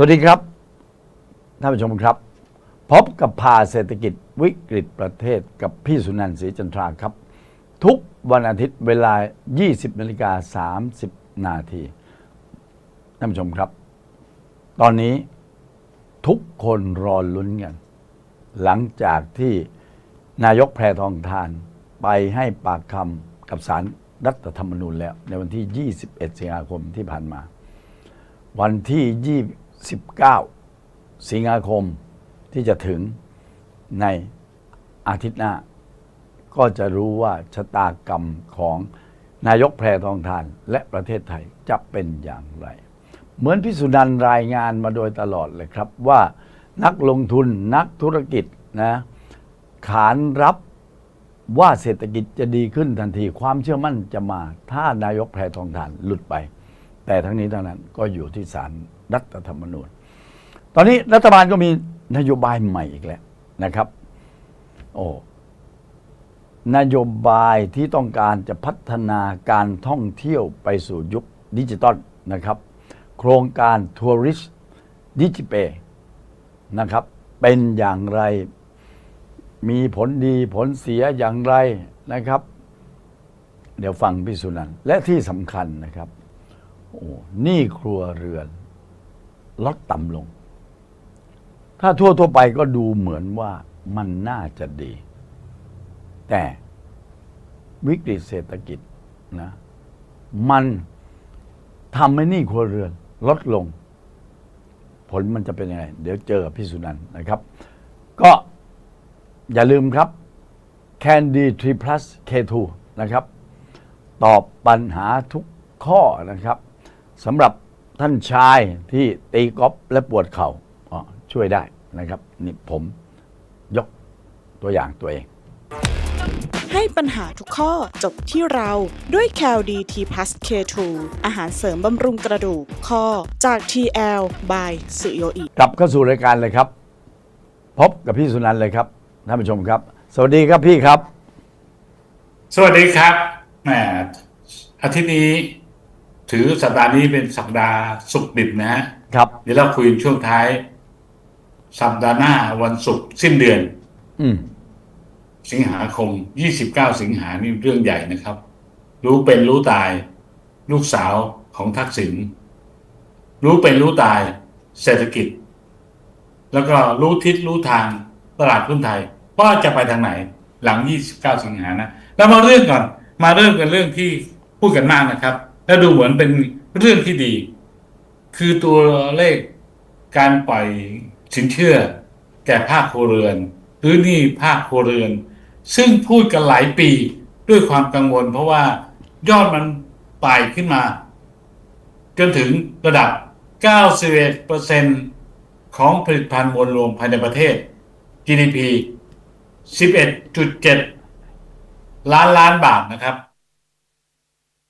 สวัสดีครับท่านผู้ชมครับ พบกับพาเศรษฐกิจวิกฤตประเทศกับพี่สุนันท์ศรีจันทราครับ ทุกวันอาทิตย์เวลา 20นาฬิกา30 นาทีท่านผู้ชมครับ ตอนนี้ทุกคนรอลุ้นกัน หลังจากที่นายกแพรทองทานไปให้ปากคำกับสารรัฐธรรมนูญแล้ว ในวันที่ 21 สิงหาคมที่ผ่านมา วันที่2 29สิงหาคมที่จะถึงในอาทิตย์หน้า ก็จะรู้ว่าชะตากรรมของนายกแพรทองทานและประเทศไทยจะเป็นอย่างไร เหมือนพิสุนันท์รายงานมาโดยตลอดเลยครับว่านักลงทุนนักธุรกิจนะขานรับว่าเศรษฐกิจจะดีขึ้นทันที ความเชื่อมั่นจะมา ถ้านายกแพรทองทานหลุดไป แต่ทั้งนี้ทั้งนั้นก็อยู่ที่ศาล รัฐธรรมนูญ ตอนนี้รัฐบาลก็มีนโยบายใหม่อีกแล้วนะครับ โอ้นโยบายที่ต้องการจะพัฒนาการท่องเที่ยวไปสู่ยุคดิจิตอลนะครับ โครงการทัวริสดิจิเปนะครับ เป็นอย่างไร มีผลดีผลเสียอย่างไรนะครับ เดี๋ยวฟังพี่สุนันและที่สำคัญนะครับ โอ้หนี่ครัวเรือน ลดต่ำลง ถ้าทั่วทั่วไปก็ดูเหมือนว่ามันน่าจะดี แต่วิกฤตเศรษฐกิจนะมันทำให้หนี้ครัวเรือน ลดลง ผลมันจะเป็นยังไง เดี๋ยวเจอพี่สุนันนะครับ ก็อย่าลืมครับ Candy 3 Plus K2 นะครับ ตอบปัญหาทุกข้อนะครับสำหรับ ท่านชายที่ตีกอล์ฟและปวดเข่าอ๋อช่วยได้นะครับ นี่ผมยกตัวอย่างตัวเอง ให้ปัญหาทุกข้อจบที่เราด้วย c a l d t plus K2 อาหารเสริมบำรุงกระดูกข้อจาก TL by สุโยอิกลับเข้าสู่รายการเลยครับ พบกับพี่สุนันท์เลยครับท่านผู้ชมครับ สวัสดีครับพี่ครับ สวัสดีครับแหมอาทิตย์นี้ ถือสัปดาห์นี้เป็นสัปดาห์ศุกร์ดิบนะฮะครับเดี๋ยวเราคุยช่วงท้าย สัปดาห์หน้าวันศุกร์สิ้นเดือน อืมสิงหาคม29สิงหานี่เรื่องใหญ่นะครับ รู้เป็นรู้ตาย ลูกสาวของทักษิณรู้เป็นรู้ตาย เศรษฐกิจ แล้วก็รู้ทิศรู้ทางตลาดหุ้นไทยว่าจะไปทางไหน หลัง 29 สิงหานะ แล้วมาเรื่องก่อน มาเริ่มกันเรื่องที่พูดกันมากนะครับ แล้วดูเหมือนเป็นเรื่องที่ดี คือตัวเลขการปล่อยสินเชื่อ แก่ภาคครัวเรือน หรือนี่ภาคครัวเรือน ซึ่งพูดกันหลายปีด้วยความกังวล เพราะว่ายอดมันไต่ขึ้นมา จนถึงระดับ 91%ของผลิตภัณฑ์มวลรวมภายในประเทศ GDP 11.7 ล้านล้านบาทนะครับ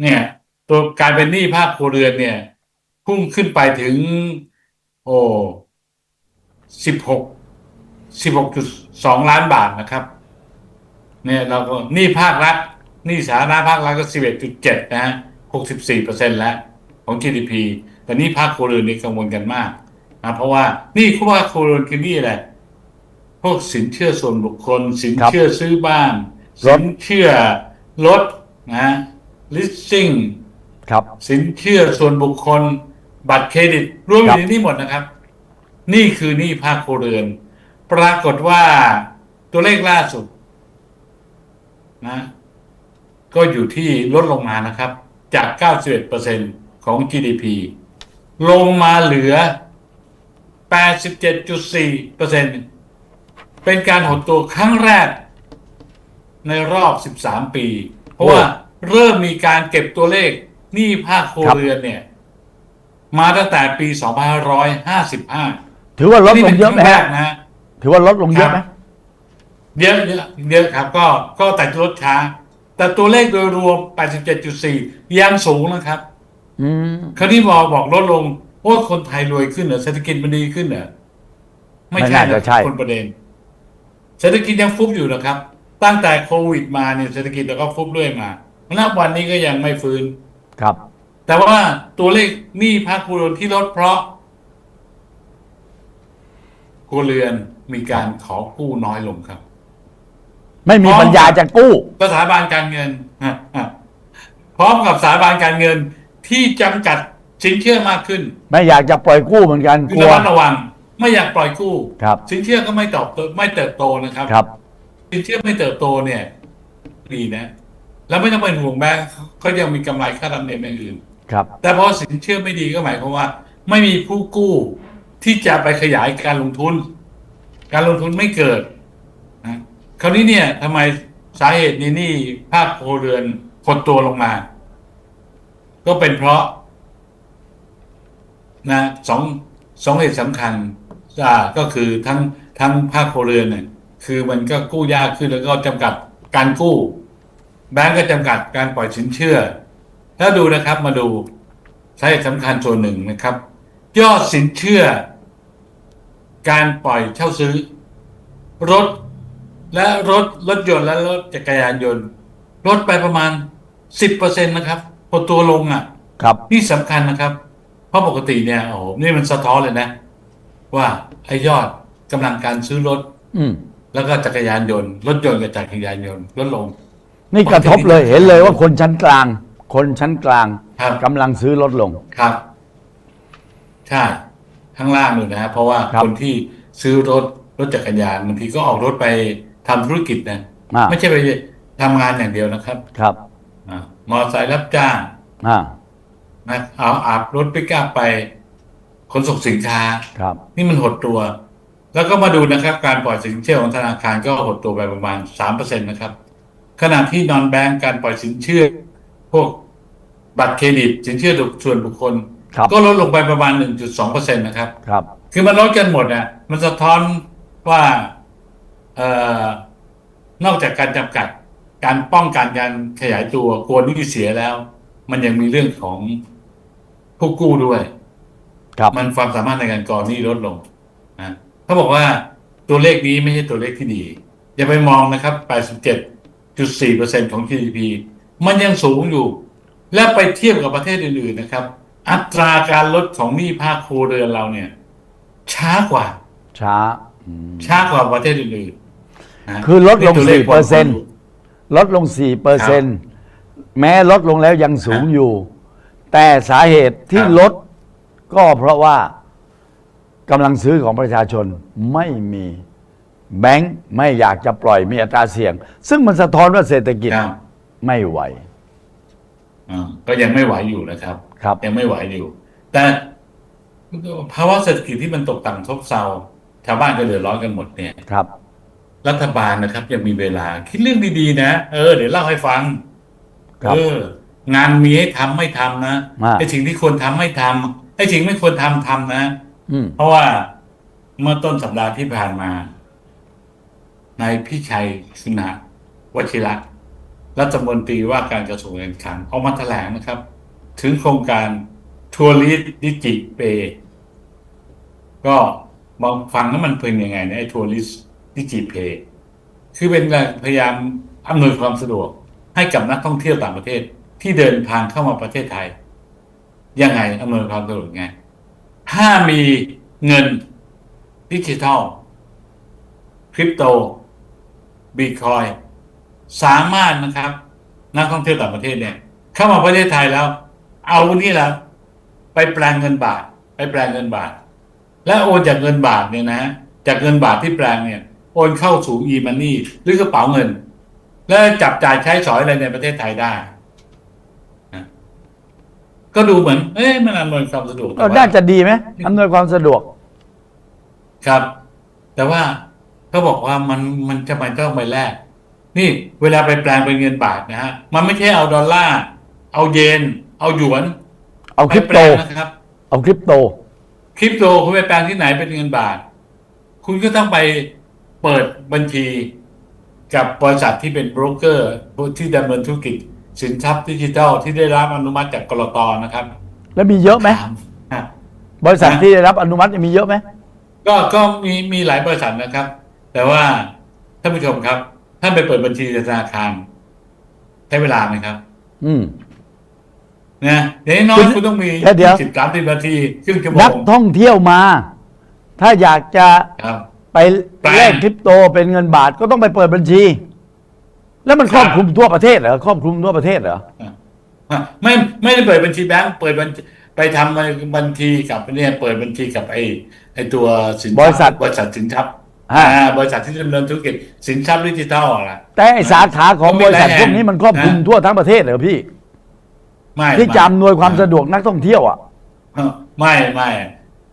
เนี่ย ตัวกลายเป็นหนี้ภาคครัวเรือนเนี่ย พุ่งขึ้นไปถึง โอ้สิบหกสิบหกจุดสองล้านบาทนะครับ เนี่ยเราก็หนี้ภาครัฐหนี้สาธารณะภาครัฐก็สิบเอ็ดจุดเจ็ดนะฮะหกสิบสี่เปอร์เซ็นแล้ว ของ GDP แต่หนี้ภาคครัวเรือนนี่กังวลกันมากนะเพราะว่าหนี้ภาคครัวเรือนคือหนี้อะไรพวกสินเชื่อส่วนบุคคล สินเชื่อซื้อบ้านรสิถนเชื่อรถนะ leasing ครับ สินเชื่อส่วนบุคคล บัตรเครดิตรวมอยู่ในนี้หมดนะครับ นี่คือหนี้ภาคครัวเรือน ปรากฏว่าตัวเลขล่าสุด นะ ก็อยู่ที่ลดลงมานะครับ จาก 91%ของ GDP ลงมาเหลือ 87.4%เป็นการหดตัวครั้งแรก ในรอบ 13 ปี เพราะว่าเริ่มมีการเก็บตัวเลข หนี้ภาคครัวเรือนเนี่ย มาตั้งแต่ปี 2555ถือว่าลดลงเยอะไหมนี่ป็นครั้งแรฮะกนะถือว่าลดลงเยอะไหมครับเยอะเยอะเยอะครับก็ก็แต่ลดช้า แต่ตัวเลขโดยรวม 87.4 ยังสูงนะครับ อืม คราวนี้บอกบอกลดลงโอ้คนไทยรวยขึ้นเหรอเศรษฐกิจมันดีขึ้นเหรอไม่ใช่ไม่น่านะจะใช่ คนประเด็น เศรษฐกิจยังฟุบอยู่นะครับ ตั้งแต่โควิดมาเนี่ยเศรษฐกิจเราก็ฟุบเรื่อยมาณวันนี้ก็ยังไม่ฟื้น ครับ แต่ว่าตัวเลขหนี้ภาคครัวเรือนที่ลดเพราะรัวเรือนมีการขอกู้น้อยลงครับ ไม่มีพร้อมปัญญาจะกู้สถาบันการเงินพร้อมกับสถาบันการเงินที่จำกัดสินเชื่อมากขึ้น ไม่อยากจะปล่อยกู้เหมือนกันคืกอลัระวมัดระวัง ไม่อยากปล่อยกู้ครับ สินเชื่อก็ไม่ตอบโตไม่เติบโตนะครับครับ สินเชื่อไม่เติบโตเนี่ยดีนะ แล้วไม่ต้องเป็นห่วงแบงค์เขายังมีกำไรค่าธรรมเนียมอย่างอื่นครับ แต่พอสินเชื่อไม่ดีก็หมายความว่า ไม่มีผู้กู้ที่จะไปขยายการลงทุน การลงทุนไม่เกิดนะคราวนี้เนี่ยทำไมสาเหตุนี้นี่ภาคโครวเรือนหดตัวลงมา ก็เป็นเพราะ นะสองสองเหตุสำคัญอ่าก็คือทั้งทั้งภาคโครวเรือนเนี่ยคือมันก็กู้ยากขึ้นแล้วก็จำกัดการกู้ แบงก์ก็จำกัดการปล่อยสินเชื่อถ้าดูนะครับมาดูสาเหตุสำคัญส่วนหนึ่งนะครับ ยอดสินเชื่อ การปล่อยเช่าซื้อ รถและรถรถยนต์และรถจักรยานยนต์ลดไปประมาณสิบเปอร์เซ็นต์นะครับพอตัวลงอะ ครับนี่สำคัญนะครับ เพราะปกติเนี่ยโอ้โหนี่มันสะท้อนเลยนะ ว่าไอ้ยอดกำลังการซื้อรถ อืม แล้วก็จักรยานยนต์ รถยนต์กับจักรยานยนต์ลดลง นี่กระทบเลยเห็นเลยว่าคนชั้นกลาง คนชั้นกลางครับ กำลังซื้อลดลง ครับ ใช่ ข้างล่างเลยนะฮะเพราะว่าครับคนที่ซื้อรถรถจักรยานบางทีก็ออกรถไปทำธุรกิจนะอ่า ไม่ใช่ไปทำงานอย่างเดียวนะครับครับอามอเตอร์ไซค์รับจ้างอ่านะเอาอาบรถไปกล้าไปขนส่งสินค้า ครับนี่มันหดตัว แล้วก็มาดูนะครับ การปล่อยสินเชื่อของธนาคารก็หดตัวไปประมาณสามเปอร์เซ็นตนะครับ ขณะที่นอนแบงก์การปล่อยสินเชื่อ พวกบัตรเครดิตสินเชื่อส่วนบุคคลครับก็ลดลงไปประมาณ 1.2เปอร์เซ็นตนะครับ ครับ คือมันลดกันหมดอะมันสะท้อนว่าเอ่อนอกจากการจำกัดการป้องกันการขยายตัวกลัวหนี้เสียแล้ว มันยังมีเรื่องของผู้กู้ด้วย ครับ มันความสามารถในการก่อหนี้ลดลงนะเขาบอกว่าตัวเลขนี้ไม่ใช่ตัวเลขที่ดี อย่าไปมองนะครับ 87.4%ของ GDP มันยังสูงอยู่ และไปเทียบกับประเทศอื่นๆนะครับ อัตราการลดของหนี้ภาคครัวเรือนเราเนี่ย ช้ากว่า ช้าอืมช้ากว่าประเทศอื่นๆนะคือลดลงนี่ตัวข4%ลดลง 4เปอร์เซ็นต์แม้ลดลงแล้วยังสูงอยู่ แต่สาเหตุที่ครับลดก็เพราะว่ากำลังซื้อของประชาชนไม่มี แบงค์ไม่อยากจะปล่อยมีอัตราเสี่ยง ซึ่งมันสะท้อนว่าเศรษฐกิจครับ ไม่ไหว อ่าก็ยังไม่ไหวอยู่นะครับ ครับ ยังไม่ไหวอยู่ แต่ภาวะเศรษฐกิจที่มันตกต่ำทบเซาชาวบ้านก็เดือดร้อนกันหมดเนี่ย ครับ รัฐบาลนะครับ ยังมีเวลา คิดเรื่องดีๆนะ เออ เดี๋ยวเล่าให้ฟัง ครับ เออ งานมีให้ทำไม่ทำนะอ่า ไอ้สิ่งที่ควรทำไม่ทำไอ้สิ่งไม่ควรทำทำนะ อืม เพราะว่าเมื่อต้นสัปดาห์ที่ผ่านมา นายพี่ชัยสุนะวชิระรัฐมนตรีว่าการกระทรวงการคลังออกมาแถลงนะครับ ถึงโครงการทัวริสดิจิเป ก็มองฟังแล้วมันเป็นยังไงนะไอ้ทัวริสดิจิเพคือเป็นการพยายามอำนวยความสะดวกให้กับนักท่องเที่ยวต่างประเทศที่เดินทางเข้ามาประเทศไทย ยังไงอำนวยความสะดวกไง ถ้ามีเงินดิจิทัลคริปโต บิตคอยสามารถนะครับ นักท่องเที่ยวต่างประเทศเนี่ย เข้ามาประเทศไทยแล้ว เอานี่แหละไปแปลงเงินบาท ไปแปลงเงินบาท และโอนจากเงินบาทเนี่ยนะ จากเงินบาทที่แปลงเนี่ย โอนเข้าสู่ e-money หรือกระเป๋าเงิน แล้วจับจ่ายใช้สอยอะไรในประเทศไทยได้นะก็ดูเหมือน เอ๊ะมันอำนวยความสะดวกแต่เออว่าน่าจะดีไหมอำนวยความสะดวก ครับ แต่ว่า เขาบอกว่ามันมันจะไม่ต้องไปแลกนี่เวลาไปแปลงเป็นเงินบาทนะฮะมันไม่ใช่เอาดอลลาร์เอาเยน เอาหยวน เอาคริปไปโตแปลงนะครับ เอาคริปโตคริปโตคุณไปแปลงที่ไหนเป็นเงินบาท คุณก็ต้องไปเปิดบัญชีกับบริษัทที่เป็นโบรกเกอร์ที่ดำเนินธุรกิจ สินทรัพย์ดิจิทัลที่ได้รับอนุมัติจากกรตนะครับ แล้วมีเยอะไหมถามอะบริษัทนะที่ได้รับอนุมัติมีเยอะไหมก็ก็มีมีหลายบริษัทนะครับ แต่ว่าท่านผู้ชมครับ ท่านไปเปิดบัญชีธนาคารใช้เวลาไหมครับ อืมนะอย่างน้อยคุณคุณต้องมีเดี๋ยวเดี๋ยว สิบสามสิบนาทีครึ่งชั่วโมนักงท่องเที่ยวมา ถ้าอยากจะครับ ไปแปลงแลกคริปโตเป็นเงินบาทก็ต้องไปเปิดบัญชี แล้วมันครอบคลุมทั่วประเทศเหรอครอบคลุมทั่วประเทศเหรออะไม่ไม่ได้เปิดบัญชีแบงก์เปิดบัญชีไปทำบัญชีกับเนี่ยเปิดบัญชีกับไอ้ไอ้ตัวสินทบริษัท บริษัทสินทรัพย์อ่าอ่า บริษัทที่ดำเนินธุรกิจสินทรัพย์ดิจิทัลอะล่ะแต่ไอ้สาขาของก็มีบริษัทหลายพวกนี้มันครอบคลุมนะทั่วทั้งประเทศเหรอพี่ ไม่ที่จะอำนวยความไสะดวกนักท่องเที่ยวอะไม่ไม่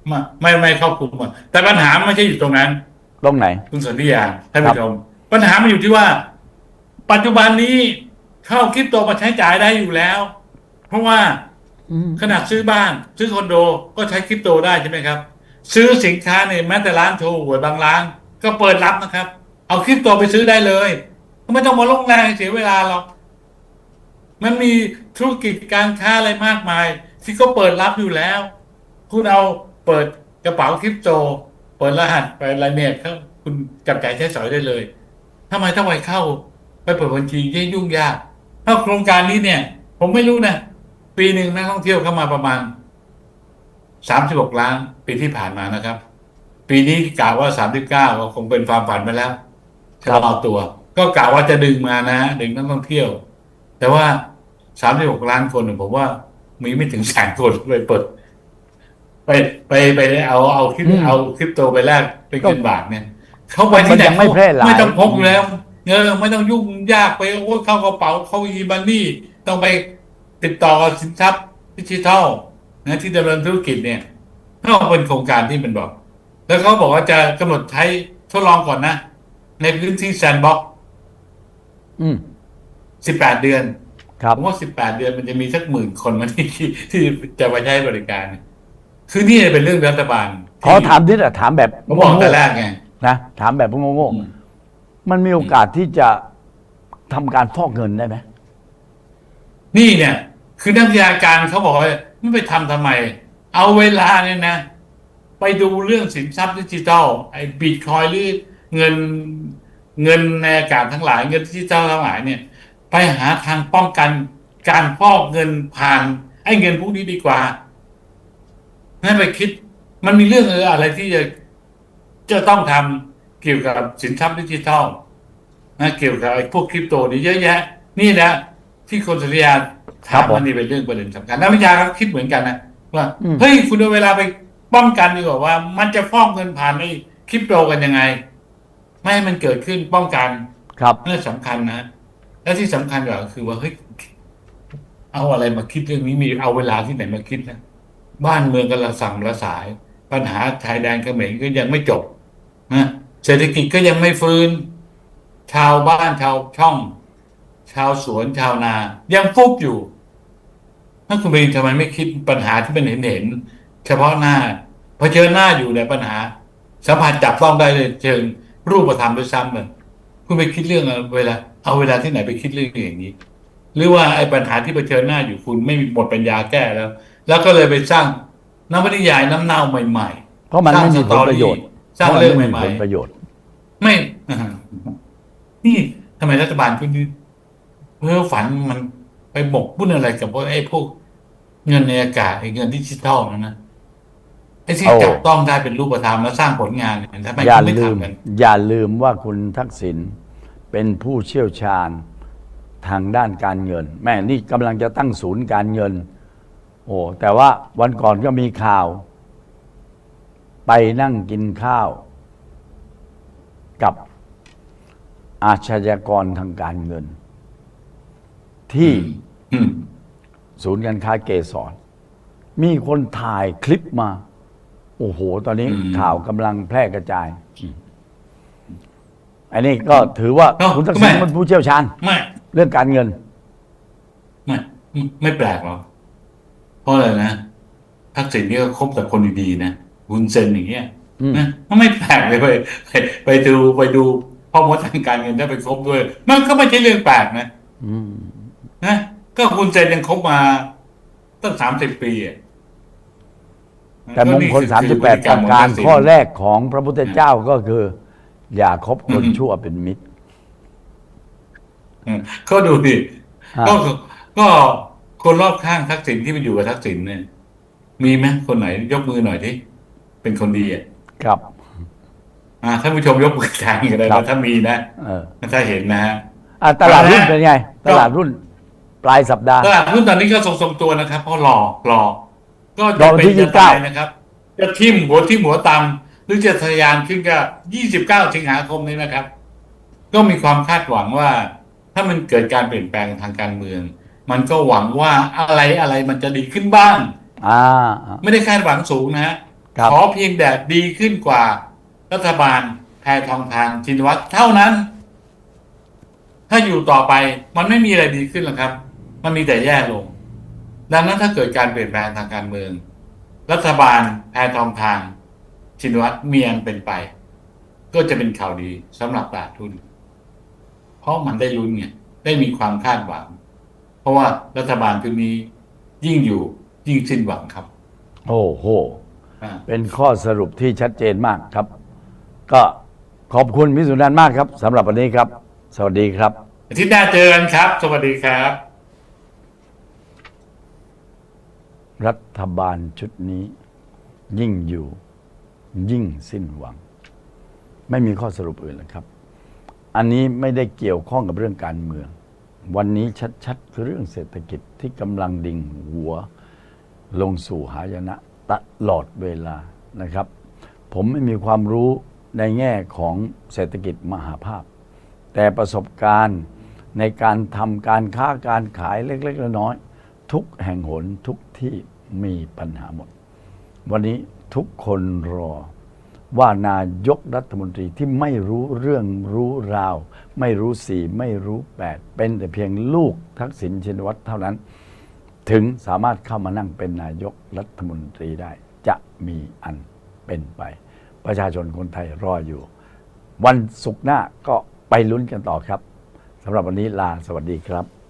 ไม่ไม่ไม่ครอบคลุมอะแต่ปัญหาไม่ใช่อยู่ตรงนั้น ตรงไหน คุณสนธิยาท่านผู้ชมปัญหามันอยู่ที่ว่า ปัจจุบันนี้เข้าคริปโตมาใช้จ่ายได้อยู่แล้ว เพราะว่าอืมขนาดซื้อบ้าน ซื้อคอนโดก็ใช้คริปโตได้ใช่ไหมครับ ซื้อสินค้าเนี่ยแม้แต่ร้านโชว์หวยบางร้าน ก็เปิดรับนะครับ เอาคริปโตไปซื้อได้เลยไม่ต้องมาลงแรงเสียเวลาหรอกมันมีธุรกิจการค้าอะไรมากมาย ที่ก็เปิดรับอยู่แล้ว คุณเอาเปิดกระเป๋าคริปโต เปิดรหัสไปรายเมตเข้าคุณจับจ่ายใช้สอยได้เลยทำไมต้องไปเข้า ไปเปิดบัญชียิ่งยุ่งยากถ้าโครงการนี้เนี่ย ผมไม่รู้นะปีหนึ่งนักท่องเที่ยวเข้ามาประมาณสามสิบหกล้านปีที่ผ่านมานะครับ ปีนี้กล่าวว่าสามสิบเก้าก็คงเป็นความฝันไปแล้วครัชะบลอตัว ก็กล่าวว่าจะดึงมานะ ดึงนักท่องเที่ยว แต่ว่าสามสิบหกล้านคนเนี่ยผมว่ามีไม่ถึงแสนคนไปเปิด ไปไปไปเอาเอาคริปอืมเอาคริปโตไปแลกเป็นเงินบาทเนี่ยเขาไปมัที่นไหนยังไม่แพร่หลายไม่ต้องพกอยู่แล้วเออไม่ต้องยุ่งยากไปโอ้ยเข้ากระเป๋าเข้าอีบันนี่ต้องไปติดต่อกับสินทรัพย์ดิจิทัลนะที่ดำเนินธุรกิจเนี่ยก็เป็นโครงการที่เป็นบอก แล้วเขาบอกว่าจะกำหนดใช้ทดลองก่อนนะ ในพื้นที่แซนด์บ็อกอืมสิบแปดเดือน ครับ ผมว่าสิบแปดเดือนมันจะมีสักหมื่นคนมาที่ที่จะมาใช้บริการ คือนี่เป็นเรื่องรัฐบาลขอถามนิดอะถามแบบผมบอกแต่โง่แรกไงๆนะถามแบบโง่อืมๆมันมีโอกาสที่จะทำการฟอกเงินได้ไหมนี่เนี่ย คือนักวิชาการเขาบอกว่าไม่ไปทำทำไม เอาเวลาเนี่ยนะ ไปดูเรื่องสินทรัพย์ดิจิทัลไอ้บิตคอยหรือเงินเงินในอากาศทั้งหลายเงินดิจิทัลทั้งหลายเนี่ย ไปหาทางป้องกันการฟอกเงินผ่าน ไอ้เงินพวกนี้ดีกว่าให้ไปคิดมันมีเรื่องเอออะไรที่จะจะต้องทำเกี่ยวกับสินทรัพย์ดิจิทัลนะเกี่ยวกับไอ้พวกคริปโตนี่เยอะแยะ นี่นะที่คนสัญญาครัถาบมผมมันนี่เป็นเรื่องประเด็นสำคัญนักวิชาการคิดเหมือนกันนะว่าอืมเฮ้ยคุณเอาเวลาไป ป้องกันดีกว่าว่า มันจะฟอกเงินผ่านไอ้คริปโตกันยังไง ไม่ให้มันเกิดขึ้นป้องกันครับนั่นสำคัญนะ และที่สำคัญกว่าก็คือว่าเฮ้ยเอาอะไรมาคิดเรื่องนี้มีเอาเวลาที่ไหนมาคิดนะบ้านเมืองกำลังสั่งระสาย ปัญหาชายแดนเขมรก็ยังไม่จบนะเศรษฐกิจก็ยังไม่ฟื้น ชาวบ้านชาวช่อง ชาวสวนชาวนา ยังฟุบอยู่ถ้าคุณเองทำไมไม่คิดปัญหาที่มันเห็นเห็นๆ เฉพาะหน้าเผชิญหน้าอยู่ในปัญหา สัมผัสจับต้องได้เลยเชิงรูปธรรมด้วยซ้ำเลยคุณไปคิดเรื่องอะไรเวลา เอาเวลาที่ไหนไปคิดเรื่องอย่างนี้ หรือว่าไอ้ปัญหาที่เผชิญหน้าอยู่คุณไม่มีหมดปัญญาแก้แล้ว แล้วก็เลยไปสร้างนวนิยายน้ำเน่าใหม่ๆเพราะมันไม่มีผลประโยชน์สร้างเพราะมันเรื่องไม่มีใหม่ผลประโยชน์ๆไม่นี่ทำไมรัฐบาลคุณนี่เพ้อฝันมันไปหมกบุ่นอะไรกับพวกไอ้พวกเงินในอากาศไอ้เงินดิจิทัลนั่นนะ ไอ้ที่โอ้จับต้องได้เป็นรูปธรรมแล้วสร้างผลงานเนี่ยทำไมอย่าคุณไม่ลืมทำกันอย่าลืมว่าคุณทักษิณเป็นผู้เชี่ยวชาญทางด้านการเงิน แม่นี่กำลังจะตั้งศูนย์การเงิน โอ้แต่ว่าวันก่อนก็มีข่าว ไปนั่งกินข้าว กับอาชญากรทางการเงิน ที่อืมศูนย์การค้าเกษรมีคนถ่ายคลิปมา โอ้โห ตอนนี้อืม ข่าวกำลังแพร่กระจาย อันนี้ก็ถือว่าเอ้าคุณทักษิณทำไม เป็นผู้เชี่ยวชาญ ไม่เรื่องการเงินไม่ไม่แปลกหรอกเพราะอะไรนะทักษิณนี่ก็คบแต่คนดีๆนะวุนเซนอย่างเงี้ยอืม นะมันไม่แปลกเลยไปไปไปดูไปดูพ่อมดทางการเงินได้ไปคบด้วย มันก็ไม่ใช่เรื่องแปลกนะ อืมนะก็คุณเซนยังคบมาตั้งสามสิบปีอะ แต่มงคลก็สามนี่สิคืบแปดพฤติปรรระมขงการทัษิณข้อแรกของพระพุทธเจ้าก็คือ อย่าคบคนอืมชั่วเป็นมิตรอืมก็ดูดิอ่าก็ก็คนรอบข้างทักษิณที่ไปอยู่กับทักษิณเนี่ย มีไหมคนไหนยกมือหน่อยที่เป็นคนดีอะครับ อ่าท่านผู้ชมยกมือทางกันเลยครับนะถ้ามีนะเออถ้าเห็นนะฮะอะตลาดหุ้นเอาละเป็นไงก็ตลาดหุ้นปลายสัปดาห์ตลาดหุ้นตอนนี้ก็ทรงๆตัวนะครับเพราะรอรอ ก็รจะอวันเป็นที่จะ29ตายนะครับ จะทิ่มหัวทิ่มหัวตำหรือจะทะยานขึ้นก็ยี่สิบเก้าสิงหาคมนี้นะครับ ก็มีความคาดหวังว่า ถ้ามันเกิดการเปลี่ยนแปลงทางการเมือง มันก็หวังว่าอะไรอะไรมันจะดีขึ้นบ้างอ่าอ่าไม่ได้คาดหวังสูงนะฮะครับขอเพียงแต่ดีขึ้นกว่า รัฐบาลแพทองทานชินวัตรเท่านั้น ถ้าอยู่ต่อไปมันไม่มีอะไรดีขึ้นหรอกครับ มันมีแต่แย่ลง ดังนั้นถ้าเกิดการเปลี่ยนแปลงทางการเมือง รัฐบาลแพทองทานชินวัตรมีอันเป็นไป ก็จะเป็นข่าวดีสำหรับตลาดทุน เพราะมันได้ลุ้นไงได้มีความคาดหวัง เพราะว่ารัฐบาลชุดนี้ยิ่งอยู่ยิ่งสิ้นหวังครับ โอ้โหอ่าเป็นข้อสรุปที่ชัดเจนมากครับ ก็ขอบคุณพิสุนันท์มากครับสำหรับวันนี้ครับ สวัสดีครับอาทิตย์หน้าเจอกันครับ สวัสดีครับ รั ฐบาลชุดนี้ ยิ่งอยู่ยิ่งสิ้นหวัง ไม่มีข้อสรุปอื่นแล้วครับ อันนี้ไม่ได้เกี่ยวข้องกับเรื่องการเมือง วันนี้ชัดๆคือเรื่องเศรษฐกิจที่กำลังดิ่งหัว ลงสู่หายนะตลอดเวลานะครับ ผมไม่มีความรู้ในแง่ของเศรษฐกิจมหาภาพ แต่ประสบการณ์ในการทำการค้าการขายเล็กๆน้อยๆทุกแห่งหนทุกที่ มีปัญหาหมด วันนี้ทุกคนรอว่านายกรัฐมนตรีที่ไม่รู้เรื่องรู้ราว ไม่รู้สี่ไม่รู้แปดเป็นแต่เพียงลูกทักษิณชินวัตรเท่านั้น ถึงสามารถเข้ามานั่งเป็นนายกรัฐมนตรีได้ จะมีอันเป็นไป ประชาชนคนไทยรออยู่ วันศุกร์หน้าก็ไปลุ้นกันต่อครับสำหรับวันนี้ลาสวัสดีครับ